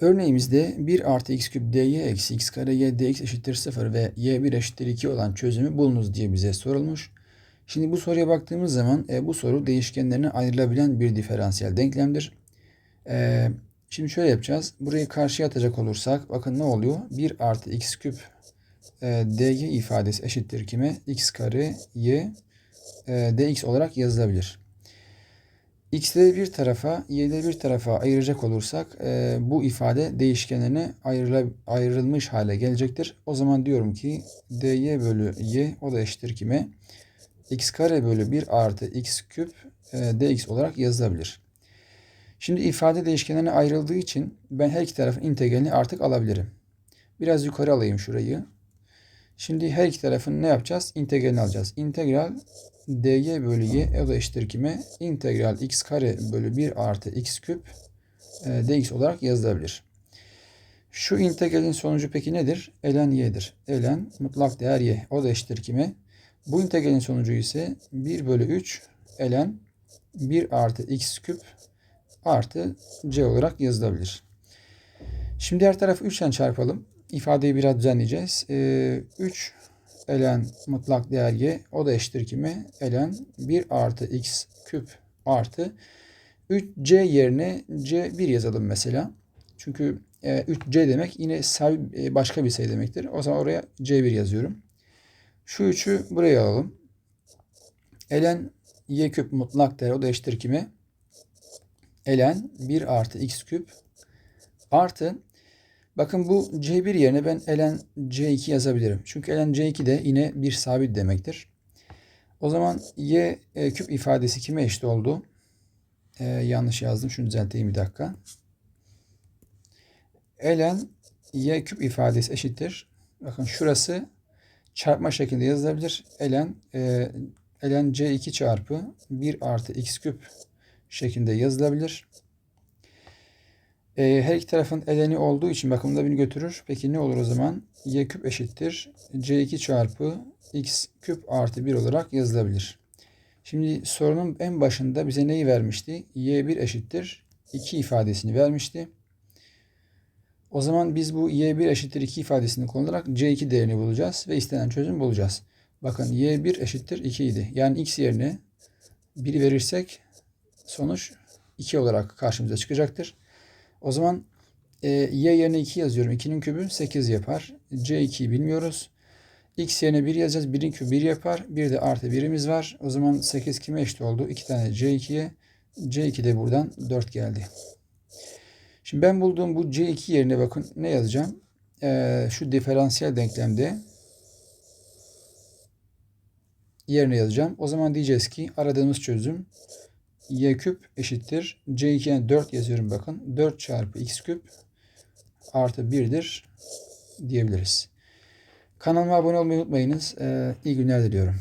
Örneğimizde 1 artı x küp dy eksi x kare y dx eşittir 0 ve y1 eşittir 2 olan çözümü bulunuz diye bize sorulmuş. Şimdi bu soruya baktığımız zaman e, bu soru değişkenlerine ayrılabilen bir diferansiyel denklemdir. E, şimdi şöyle yapacağız. Burayı karşıya atacak olursak bakın ne oluyor? 1 artı x küp e, dy ifadesi eşittir kime? x kare y e, dx olarak yazılabilir. X'leri bir tarafa, Y'leri bir tarafa ayıracak olursak e, bu ifade değişkenlerine ayrıla, ayrılmış hale gelecektir. O zaman diyorum ki dy bölü y o da eşittir kime? x kare bölü 1 artı x küp e, dx olarak yazılabilir. Şimdi ifade değişkenlerine ayrıldığı için ben her iki tarafın integralini artık alabilirim. Biraz yukarı alayım şurayı. Şimdi her iki tarafın ne yapacağız? İntegralini alacağız. İntegral dy bölü y o da eşittir kime? İntegral x kare bölü 1 artı x küp e, dx olarak yazılabilir. Şu integralin sonucu peki nedir? ln y'dir. ln mutlak değer y. O da eşittir kime? Bu integralin sonucu ise 1 bölü 3 ln 1 artı x küp artı c olarak yazılabilir. Şimdi her tarafı 3 ile çarpalım. İfadeyi biraz düzenleyeceğiz. Ee, 3 ln mutlak değer y o da eşittir kime? ln 1 artı x küp artı 3c yerine c1 yazalım mesela. Çünkü e, 3c demek yine sabit e, başka bir sayı demektir. O zaman oraya c1 yazıyorum. Şu 3'ü buraya alalım. ln y küp mutlak değer o da eşittir kime? ln 1 artı x küp artı Bakın bu C1 yerine ben ln C2 yazabilirim. Çünkü ln C2 de yine bir sabit demektir. O zaman y e, küp ifadesi kime eşit oldu? Ee, yanlış yazdım. Şunu düzelteyim bir dakika. ln y küp ifadesi eşittir. Bakın şurası çarpma şeklinde yazılabilir. ln e, ln C2 çarpı 1 artı x küp şeklinde yazılabilir. E, her iki tarafın eleni olduğu için bakımda beni götürür. Peki ne olur o zaman? y küp eşittir. c2 çarpı x küp artı 1 olarak yazılabilir. Şimdi sorunun en başında bize neyi vermişti? y1 eşittir 2 ifadesini vermişti. O zaman biz bu y1 eşittir 2 ifadesini kullanarak c2 değerini bulacağız ve istenen çözüm bulacağız. Bakın y1 eşittir 2 idi. Yani x yerine 1 verirsek sonuç 2 olarak karşımıza çıkacaktır. O zaman e, y yerine 2 yazıyorum. 2'nin kübü 8 yapar. C2'yi bilmiyoruz. X yerine 1 yazacağız. 1'in kübü 1 yapar. Bir de artı 1'imiz var. O zaman 8 kime eşit oldu? 2 tane C2'ye. C2 de buradan 4 geldi. Şimdi ben bulduğum bu C2 yerine bakın ne yazacağım? Ee, şu diferansiyel denklemde yerine yazacağım. O zaman diyeceğiz ki aradığımız çözüm y küp eşittir. C2'ye 4 yazıyorum bakın. 4 çarpı x küp artı 1'dir diyebiliriz. Kanalıma abone olmayı unutmayınız. Ee, iyi günler diliyorum.